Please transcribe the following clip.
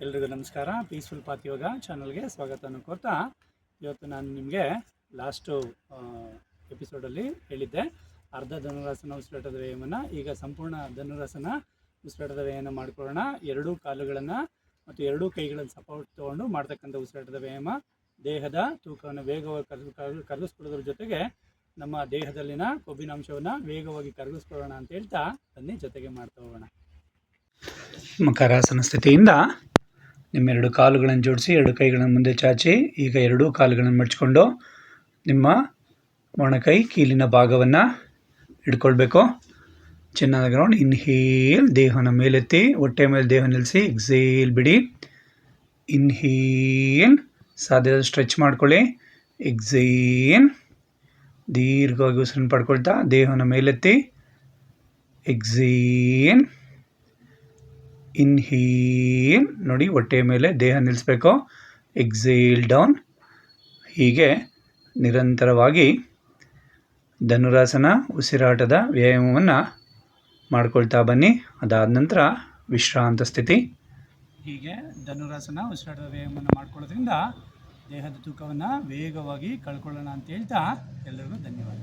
ಎಲ್ರಿಗೂ ನಮಸ್ಕಾರ. Peaceful path ಯೋಗ ಚಾನಲ್ಗೆ ಸ್ವಾಗತವನ್ನು ಕೊಡ್ತಾ ಇವತ್ತು ನಾನು ನಿಮಗೆ ಲಾಸ್ಟು ಎಪಿಸೋಡಲ್ಲಿ ಹೇಳಿದ್ದೆ. ಅರ್ಧ ಧನುರಾಸನ ಉಸಿರಾಟದ ವ್ಯಾಯಾಮನ, ಈಗ ಸಂಪೂರ್ಣ ಧನುರಾಸನ ಉಸಿರಾಟದ ವ್ಯಾಯಾಮ ಮಾಡ್ಕೊಳ್ಳೋಣ. ಎರಡೂ ಕಾಲುಗಳನ್ನು ಮತ್ತು ಎರಡೂ ಕೈಗಳನ್ನು ಸಪೋರ್ಟ್ ತೊಗೊಂಡು ಮಾಡ್ತಕ್ಕಂಥ ಉಸಿರಾಟದ ವ್ಯಾಯಾಮ, ದೇಹದ ತೂಕವನ್ನು ವೇಗವಾಗಿ ಕರಗ, ಕರಗಿ- ಕರಗಿಸ್ಕೊಳ್ಳೋದ್ರ ಜೊತೆಗೆ ನಮ್ಮ ದೇಹದಲ್ಲಿನ ಕೊಬ್ಬಿನಾಂಶವನ್ನು ವೇಗವಾಗಿ ಕರಗಿಸ್ಕೊಳ್ಳೋಣ ಅಂತ ಹೇಳ್ತಾ ಬನ್ನಿ, ಜೊತೆಗೆ ಮಾಡ್ತಾ ಹೋಗೋಣ. ಮಕರಾಸನ ಸ್ಥಿತಿಯಿಂದ ನಿಮ್ಮೆರಡು ಕಾಲುಗಳನ್ನು ಜೋಡಿಸಿ, ಎರಡು ಕೈಗಳನ್ನು ಮುಂದೆ ಚಾಚಿ, ಈಗ ಎರಡೂ ಕಾಲುಗಳನ್ನು ಮಡಚಿಕೊಂಡು ನಿಮ್ಮ ಮೊಣಕೈ ಕೀಲಿನ ಭಾಗವನ್ನು ಇಟ್ಕೊಳ್ಬೇಕು ಚೆನ್ನಾದ ಗ್ರೌಂಡ್ ಇನ್ಹೇಲ್ ದೇಹನ ಮೇಲೆತ್ತಿ, ಹೊಟ್ಟೆ ಮೇಲೆ ದೇಹ ನಿಲ್ಲಿಸಿ ಎಕ್ಸೇಲ್ ಬಿಡಿ. ಇನ್ಹೇಲ್ ಸಾಧ್ಯದ ಸ್ಟ್ರೆಚ್ ಮಾಡ್ಕೊಳ್ಳಿ. ಎಕ್ಸೇಲ್ ದೀರ್ಘವಾಗಿ ಉಸಿರನ್ನು ಪಡ್ಕೊಳ್ತಾ, ದೇಹನ ಮೇಲೆತ್ತಿ ಎಕ್ಸೇಲ್ ಇನ್ಹೇಲ್. ನೋಡಿ ಹೊಟ್ಟೆಯ ಮೇಲೆ ದೇಹ ನಿಲ್ಲಿಸ್ಬೇಕು. ಎಕ್ಸೇಲ್ ಡೌನ್ ಹೀಗೆ ನಿರಂತರವಾಗಿ ಧನುರಾಸನ, ಉಸಿರಾಟದ ವ್ಯಾಯಾಮವನ್ನು ಮಾಡ್ಕೊಳ್ತಾ ಬನ್ನಿ. ಅದಾದ ನಂತರ ವಿಶ್ರಾಂತ ಸ್ಥಿತಿ. ಹೀಗೆ ಧನುರಾಸನ, ಉಸಿರಾಟದ ವ್ಯಾಯಾಮವನ್ನು ಮಾಡ್ಕೊಳ್ಳೋದ್ರಿಂದ ದೇಹದ ತೂಕವನ್ನು ವೇಗವಾಗಿ ಕಳ್ಕೊಳ್ಳೋಣ ಅಂತ ಹೇಳ್ತಾ ಎಲ್ಲರಿಗೂ ಧನ್ಯವಾದ